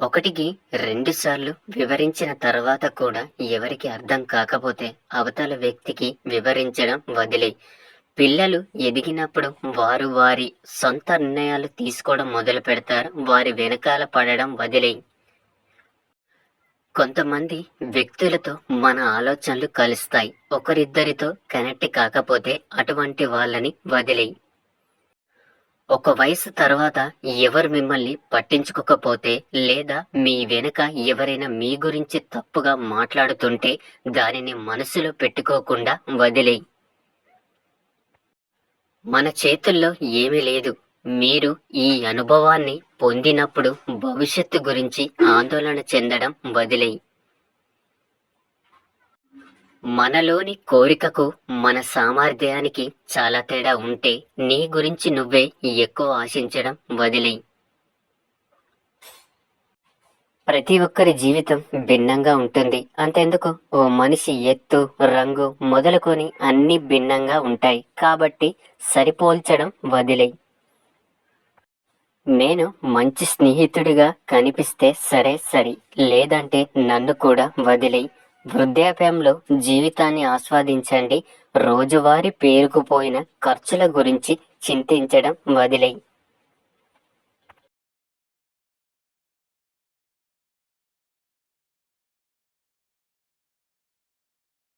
ఒకటికి రెండుసార్లు వివరించిన తర్వాత కూడా ఎవరికి అర్థం కాకపోతే అవతల వ్యక్తికి వివరించడం వదిలే. పిల్లలు ఎదిగినప్పుడు వారు వారి సొంత నిర్ణయాలు తీసుకోవడం మొదలు పెడతారు వారి వెనకాల పడడం వదిలే. కొంతమంది వ్యక్తులతో మన ఆలోచనలు కలుస్తాయి ఒకరిద్దరితో కనెక్ట్ కాకపోతే అటువంటి వాళ్ళని వదిలేయి ఒక వయసు తర్వాత ఎవరు మిమ్మల్ని పట్టించుకోకపోతే లేదా మీ వెనుక ఎవరైనా మీ గురించి తప్పుగా మాట్లాడుతుంటే దానిని మనసులో పెట్టుకోకుండా వదిలేయి. మన చేతుల్లో ఏమీ లేదు. మీరు ఈ అనుభవాన్ని పొందినప్పుడు భవిష్యత్తు గురించి ఆందోళన చెందడం వదిలేయి. మనలోని కోరికకు మన సామర్థ్యానికి చాలా తేడా ఉంటే నీ గురించి నువ్వే ఎక్కువ ఆశించడం వదిలేయి ప్రతి ఒక్కరి జీవితం భిన్నంగా ఉంటుంది. అంతెందుకు? ఓ మనిషి ఎత్తు రంగు మొదలుకొని అన్ని భిన్నంగా ఉంటాయి. కాబట్టి సరిపోల్చడం వదిలేయి నేను మంచి స్నేహితుడిగా కనిపిస్తే సరే సరి లేదంటే నన్ను కూడా వదిలేయి వృద్ధాప్యంలో జీవితాన్ని ఆస్వాదించండి. రోజువారీ పేరుకుపోయిన ఖర్చుల గురించి చింతించడం వదిలేయి.